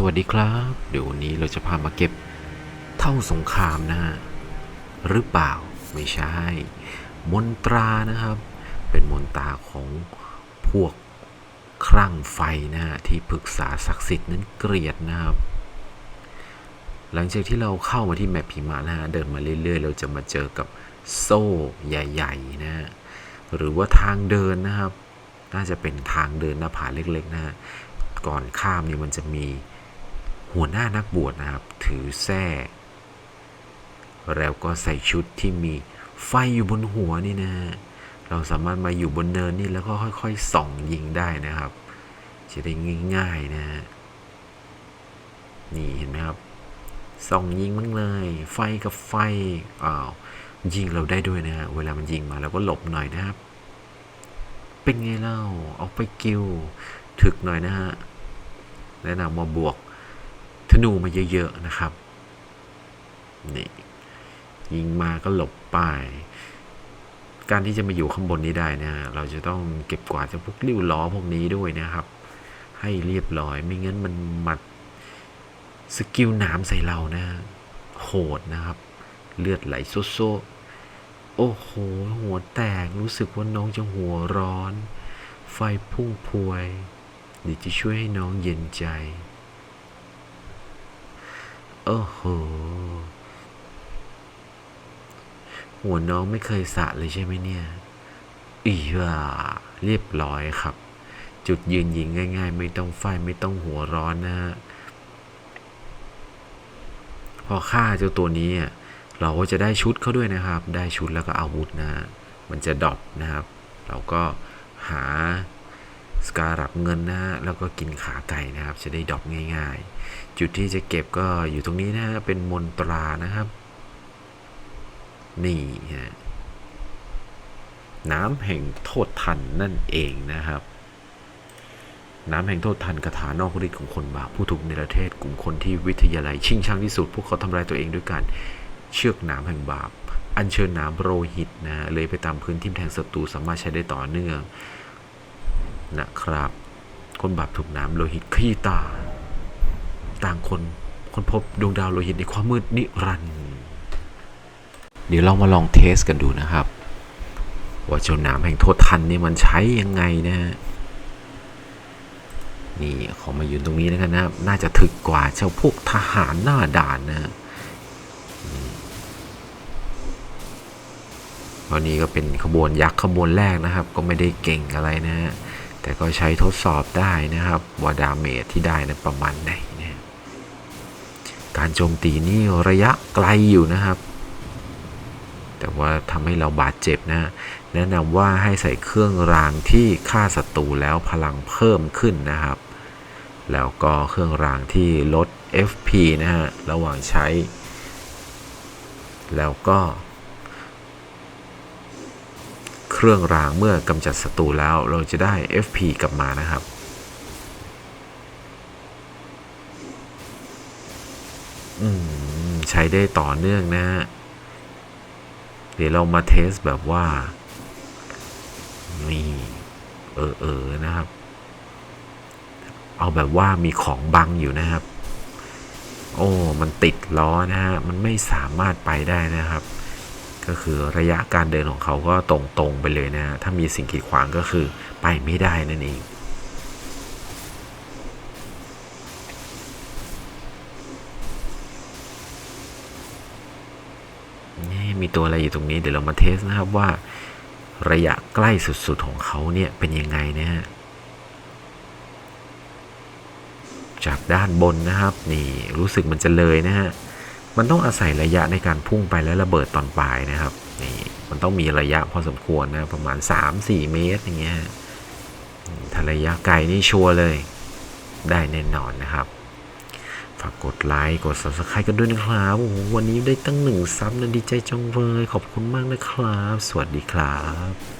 สวัสดีครับ เดี๋ยววันนี้เราจะพามาเก็บเท่าสงครามนะฮะหรือเปล่าไม่ใช่ มนตรานะครับ เป็นมนตราของพวกครั่งไฟนะฮะที่ปรึกษาศักดิ์สิทธิ์นั้นเกลียดนะครับ หลังจากที่เราเข้ามาที่แมปพิมะนะฮะเดินมาเรื่อยๆ เราจะมาเจอกับโซ่ใหญ่ๆนะฮะหรือว่าทางเดินนะครับ น่าจะเป็นทางเดินหน้าผาเล็กๆนะฮะก่อนข้ามเนี่ยมันจะมี หัวหน้านักบวชนะครับ ถือแส้แล้วก็ใส่ชุดที่มีไฟอยู่บนหัวนี่นะเราสามารถมาอยู่บนเนินนี่แล้วก็ค่อยๆส่องยิงได้นะครับ จะได้ง่าย ๆนะฮะนี่เห็นไหมครับส่องยิงมันเลย ไฟกับไฟอ้าวยิงเราได้ด้วยนะฮะเวลามันยิงมาเราก็หลบหน่อยนะครับ เป็นไงเล่า เอาไปกิวถึกหน่อยนะฮะแนะนำมาบวก ธนูมาเยอะๆนะครับ นี่ยิงมาก็หลบไปการที่จะมาอยู่ข้างบนนี้ได้นะเราจะต้องเก็บกวาดจากพวกริ้วล้อพวกนี้ด้วยนะครับ ให้เรียบร้อยไม่งั้นมันมัดสกิลหนามใส่เรานะ โหดนะครับ เลือดไหลโซโซโอ้โห หัวแตกรู้สึกว่าน้องจะหัวร้อน ไฟพุ่งพวยเดี๋ยวจะช่วยให้น้องเย็นใจ โอ้โห หัวน้องไม่เคยสะเลยใช่ไหมเนี่ย อีว่าเรียบร้อยครับ จุดยืนยิงง่าย ๆ ไม่ต้องไฟไม่ต้องหัวร้อนนะฮะ พอฆ่าเจ้าตัวนี้อะเราก็จะได้ชุดเขาด้วยนะครับ ได้ชุดแล้วก็อาวุธนะ มันจะดรอปนะครับ เราก็หา สการัปเงินนะฮะแล้วก็กินขาไก่นะครับ จะได้ดรอปง่าย ๆ จุดที่จะเก็บก็อยู่ตรงนี้นะฮะเป็นมนตรานะครับ นี่ฮะน้ำแห่งโทษทันนั่นเองนะครับ น้ำแห่งโทษทันคาถานอกฤทธิ์ของคนบาปผู้ถูกในประเทศกลุ่มคนที่วิทยาลัย ชิงชังที่สุด พวกเขาทำลายตัวเองด้วยการเชือกน้ำแห่งบาป อัญเชิญน้ำโรหิตนะเลยไปตามพื้นที่แทงศัตรูสามารถใช้ได้ต่อเนื่อง นะครับ คนบาปถูกน้ำโลหิตขี้ตา ต่างคนคนพบดวงดาวโลหิตในความมืดนิรันดร์เดี๋ยวเรามาลองเทสกันดูนะครับ ว่าเจ้าน้ำแห่งโทษทันนี่มันใช้ยังไงนะฮะนี่ขอมายืนตรงนี้แล้วกันนะครับน่าจะถึกกว่าเจ้าพวกทหารหน้าด่านนะวันนี้ก็เป็นขบวนยักษ์ขบวนแรกนะครับ ก็ไม่ได้เก่งอะไรนะฮะ แต่ก็ใช้ทดสอบได้นะครับว่าดาเมจที่ได้นะประมาณไหนนะการโจมตีนี่ระยะไกลอยู่นะครับ แต่ว่าทำให้เราบาดเจ็บนะ แนะนำว่าให้ใส่เครื่องรางที่ฆ่าศัตรูแล้วพลังเพิ่มขึ้นนะครับ แล้วก็เครื่องรางที่ลด FP นะฮะระหว่างใช้ แล้วก็ เครื่องรางเมื่อกำจัดศัตรูแล้วเราจะได้ FP กลับมานะครับ อืม ใช้ได้ต่อเนื่องนะฮะเดี๋ยวเรามาเทสแบบว่านี่เออเออนะครับ เอาแบบว่ามีของบังอยู่นะครับ โอ้ มันติดล้อนะฮะ มันไม่สามารถไปได้นะครับ ก็คือระยะการเดินของเขาก็ตรงๆไปเลยนะฮะถ้ามีสิ่งกีดขวางก็คือไปไม่ได้นั่นเองนี่มีตัวอะไรอยู่ตรงนี้เดี๋ยวเรามาเทสนะครับว่า ระยะใกล้สุดๆของเขาเนี่ยเป็นยังไงนะฮะจากด้านบนนะครับ นี่รู้สึกมันจะเลยนะฮะ มันต้องอาศัยระยะในการพุ่งไปแล้วระเบิดตอนปลายนะครับนี่มันต้องมีระยะพอสมควรนะประมาณ 3-4 เมตรอย่างเงี้ยถ้าระยะไกลนี่ชัวร์เลยได้แน่นอนนะครับ ฝากกดไลค์กด subscribe กันด้วยนะครับโอ้โหวันนี้ได้ตั้งหนึ่งซับนะดีใจจังเลยขอบคุณมากนะครับ สวัสดีครับ